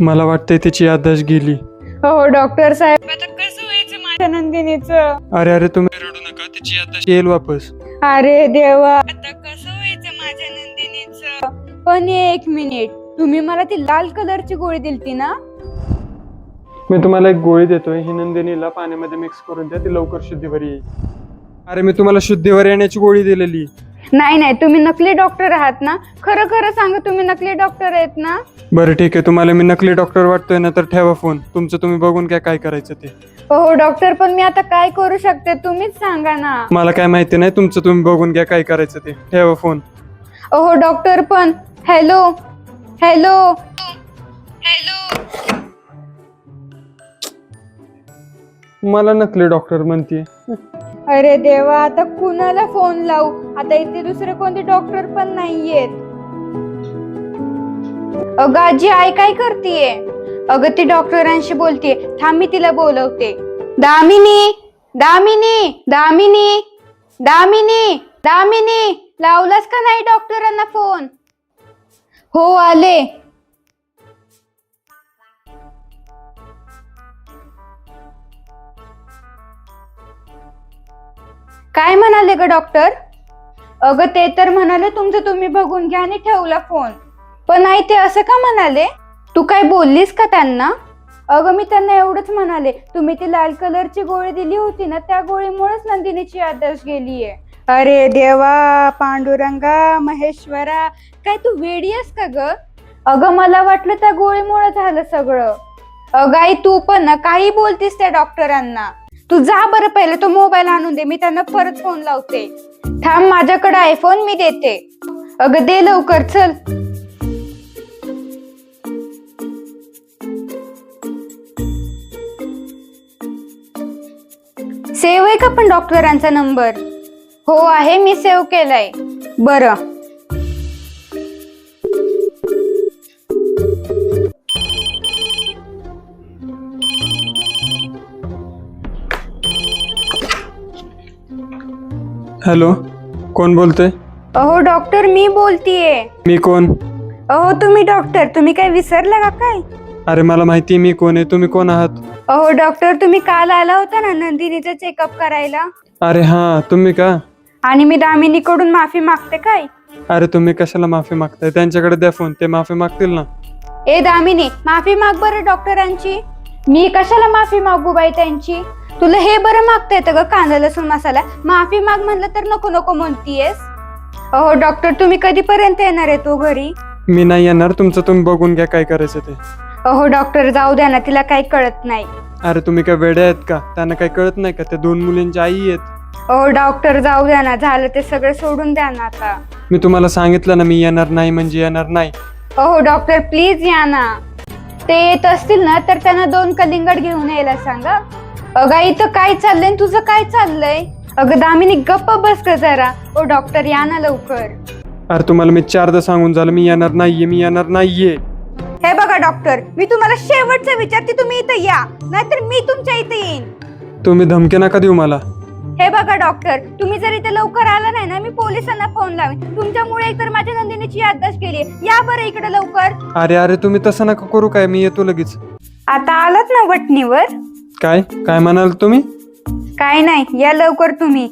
मला वाटतंय त्याची याददाश्त गेली. हो डॉक्टर साहेब. आता कसं व्हायचं माझ्या नंदिनीचं अरे अरे तुम्ही रडू नका त्याची याददाश्त येईल वापस. अरे देवा. आता कसं व्हायचं माझ्या नंदिनीचं पण एक मिनिट तुम्ही मला ती लाल कलरची गोळी दिलती ना? मी तुम्हाला एक गोळी देतोय ही नंदिनीला पाण्यामध्ये मिक्स करून द्या ती लवकर शुद्धीवर येईल. अरे मी तुम्हाला शुद्धीवर येण्याची गोळी दिलेली. नाही नाही तुम्ही नकली डॉक्टर आहात ना? खरं खरं सांगा तुम्ही नकली डॉक्टर आहेत ना? बरं ठीक आहे. तुम्हाला मी नकली डॉक्टर वाटतोय ना तर ठेवा फोन तुमचं तुम्ही बघून काय काय करायचं ते. हो डॉक्टर पण मी आता काय करू शकते? तुम्हीच सांगा ना. मला काय माहिती नाही तुमचं तुम्ही बघून घ्या काय करायचं ते. ठेवा फोन हो डॉक्टर पण. हॅलो हॅलो हॅलो मला नकली डॉक्टर म्हणते अरे देवा आता कुणाला फोन लावू? आता इथे दुसरे कोणते डॉक्टर पण नाहीयेत. अगं आजी आई काय करतीये? अगं ती डॉक्टरांशी बोलतीये. थांब मी तिला बोलवते. दामिनी दामिनी दामिनी दामिनी दामिनी लावलास का नाही डॉक्टरांना फोन? हो आले. काय म्हणाले ग डॉक्टर? अगं ते तर म्हणाले तुमचं तुम्ही बघून घ्या आणि ठेवला फोन. पण नाही ते असं का म्हणाले? तू काय बोललीस का त्यांना? अगं मी त्यांना एवढंच म्हणाले. तुम्ही ती लाल कलरची गोळी दिली होती ना त्या गोळीमुळेच नंदिनीची आदर्श गेलीये. अरे देवा पांडुरंगा महेश्वरा काय तू वेडी आहेस का ग? अगं मला वाटलं त्या गोळीमुळे झालं सगळं. अगं आई तू पण ना काही बोलतीस त्या डॉक्टरांना. तू जा बरं पहिले तो मोबाईल आणून दे मी त्यांना परत फोन लावते. थांब माझ्याकडे आयफोन मी देते. अगं दे लवकर चल. का पण डॉक्टरांचा नंबर? हो आहे मी सेव्ह केलाय. बरं. हॅलो कोण बोलतोय? अहो डॉक्टर मी बोलतीये. मी कोण? अहो तुम्ही डॉक्टर तुम्ही काय विसरला का काय? अरे मला माहिती मी कोण आहे. तुम्ही कोण आहात? अहो डॉक्टर तुम्ही काल आला होता ना नंदिनीचं चेकअप करायला? अरे हा. तुम्ही का? आणि मी दामिनीकडून माफी मागते काय? अरे तुम्ही कशाला माफी मागताय? त्यांच्याकडे द्या फोन. ते माफी मागतील ना? ए दामिनी माफी माग बरं डॉक्टरांची मी कशाला माफी मागू बाई त्यांची? तुला हे बरं मागता येतं ग कांदा लसूण मसाला. माफी माग म्हणलं तर नको नको म्हणतीयस. अहो डॉक्टर तुम्ही कधीपर्यंत येणार आहे तो घरी? मी नाही येणार. तुमचं तुम्ही बघून घ्या काय करायचं ते. अहो डॉक्टर जाऊ द्या ना तिला काही कळत नाही. अरे तुम्ही काय वेडे आहेत का? त्यांना काही कळत नाही का? त्या दोन मुलींच्या आई आहेत. अहो डॉक्टर जाऊ द्या ना झालं ते सगळं सोडून द्या ना आता. मी तुम्हाला सांगितलं ना मी येणार नाही म्हणजे येणार नाही. अहो डॉक्टर प्लीज या ना. ते येत असतील ना तर त्यांना दोन कलिंगड घेऊन यायला सांगा. अगं इथं काय चाललंय? तुझं काय चाललंय? अगं दामिनी गप्प बस का जरा. ओ डॉक्टर या ना लवकर. अरे तुम्हाला मी चारदा सांगून झालं मी येणार नाहीये मी येणार नाहीये. बघा डॉक्टर मी तुम्हाला शेवटचं विचारते तुम्ही इथं या. नाहीतर मी तुमच्या इथे येईन. तुम्ही धमकी नका देऊ मला. हे बघा डॉक्टर तुम्ही जर इथे लवकर आला नाही ना मी पोलिसांना फोन लावेन. तुमच्यामुळे एकतर माझ्या नंदिनीची याददाश्त केली या बरं इकडे लवकर. अरे अरे तुम्ही तसं नका करू काय. मी येतो लगेच. आता आलात ना वटणीवर? काय? काय म्हणाल तुम्ही? काय नाही. या लवकर तुम्ही.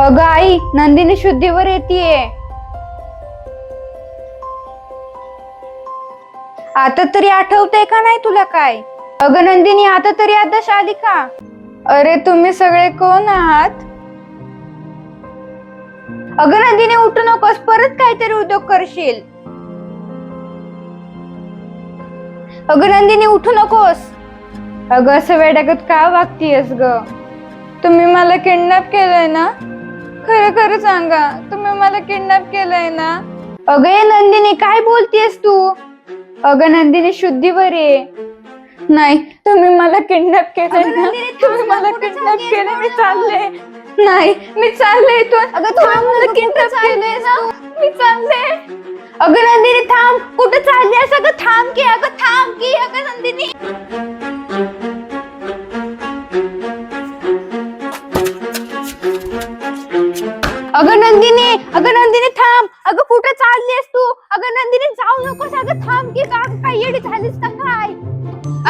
अगं आई नंदिनी शुद्धीवर येते आता तरी आठवतंय का नाही तुला काय? अगं नंदिनी आता तरी आदश आली का? अरे तुम्ही सगळे कोण आहात? अगं नंदिनी उठू नकोस परत काहीतरी उद्योग करशील. अगं नंदिनी उठू नकोस. अगं असं वेडागत का वागतीयस ग? तुम्ही मला किडनॅप केलंय ना? खरं खरं सांगा. तुम्ही मला किडनॅप केलंय ना? अगं नंदिनी काय बोलतीयस तू? अगं नंदिनी शुद्धीवर ये नाही तुम्ही मला किडनॅप केलंय ना. तुम्ही मला किडनॅप केलं मी चालले. नाही मी चालले इथून. अगं तू मला किडनॅप केलंय ना? मी चालले. अगं नंदिनी थांब कुठं चालली अगं थांब की अगं थांब की अगं नंदिनी. अगं नंदिनी अगं नंदिनी थांब. अगं कुठे चाललीस तू? अगं नंदिनी जाऊ नकोस. अगं थांब की का काय येडी झालीस का काय?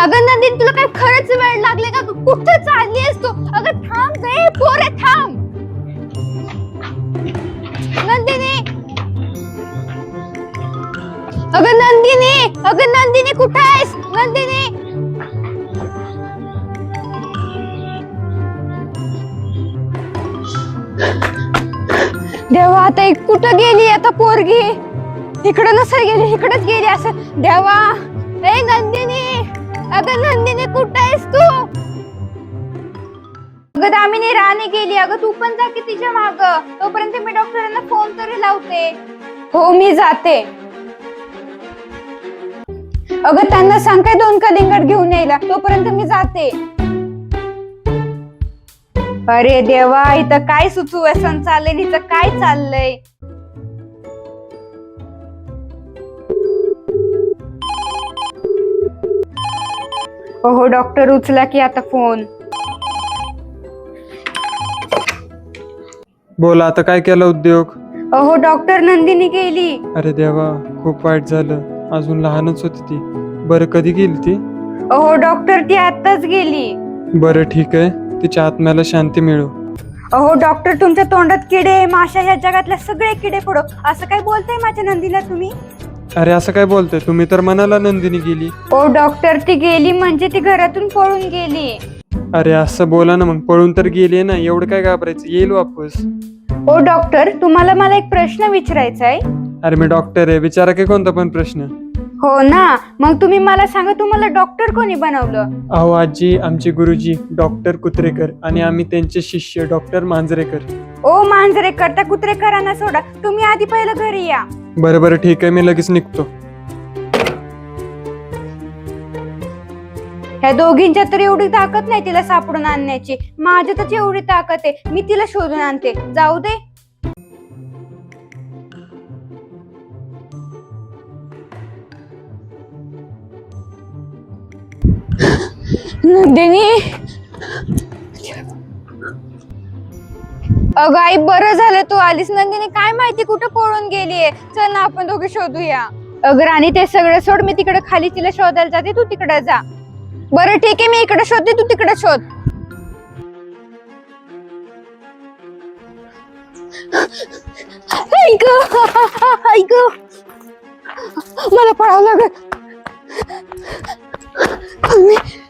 अगं नंदिनी तुला काय खरंच वेळ लागले का कुठे चाललीस तू? अगं थांब रे पोरे थांब. नंदिनी. अगं नंदिनी अगं नंदिनी कुठे आहेस? नंदिनी. देवा आता एक कुठं गेली? आता पोरगी? इकडं नसेल गेली इकडच गेली असं. देवा ए नंदिनी अगं नंदिनी कुठं आहेस तू? अगं दामिनी राणी गेली. अगं तू पण जा की तिच्या माग. तोपर्यंत मी डॉक्टरांना फोन तरी लावते. हो मी जाते. अगं त्यांना सांग काय दोन कलिंगड घेऊन यायला. तोपर्यंत मी जाते. अरे देवा इथं काय सुचुवेसन चाललंय? इथं काय चाललंय? हो डॉक्टर उचला की आता फोन. बोला आता काय केलं उद्योग? अहो डॉक्टर नंदिनी गेली. अरे देवा खूप वाईट झालं. अजून लहानच होती ती. बरं कधी गेली ती? अहो डॉक्टर ती आत्ताच गेली. बरं ठीक आहे. तिच्या आत्म्याला शांती मिळो. अहो डॉक्टर तुमच्या तोंडात किडे माशा या जगातल्या सगळे किडे पडो असं काय बोलताय माझ्या नंदीला तुम्ही? अरे असं काय बोलतोय? तुम्ही तर मनाला नंदिनी गेली. ओ डॉक्टर ती गेली म्हणजे ती घरातून पळून गेली. अरे असं बोला ना मग. पळून तर गेली ना. एवढं काय घाबरायचं? येईल वापस. ओ डॉक्टर तुम्हाला मला एक प्रश्न विचारायचा आहे अरे मी डॉक्टर आहे. विचारा की कोणता पण प्रश्न. हो ना? मग तुम्ही मला सांगा तुम्हाला डॉक्टर कोणी बनवलं? अहो आजी आमचे गुरुजी डॉक्टर कुत्रेकर आणि आम्ही त्यांचे शिष्य डॉक्टर मांजरेकर. ओ मांजरे करता कुत्रेकरांना सोडा. तुम्ही आधी पहिलं घरी या. बरं बरं ठीक आहे मी लगेच निघतो. ह्या दोघींच्या तर एवढी ताकद नाही तिला सापडून आणण्याची. माझ्यातच एवढी ताकद आहे. मी तिला शोधून आणते. जाऊ दे. नंदिनी अगं आई बरं झालं तू आलीस. नंदिनी काय माहिती कुठं पळून गेलीये? चल ना आपण दोघे शोधूया. अगं राणी ते सगळं सोड. मी तिकडे खाली तिला शोधायला जाते. तू तिकडे जा. बरं ठीक आहे मी इकडे शोधते. तू तिकडे शोध. ऐक. ऐक. मला पळावं लागत 啊你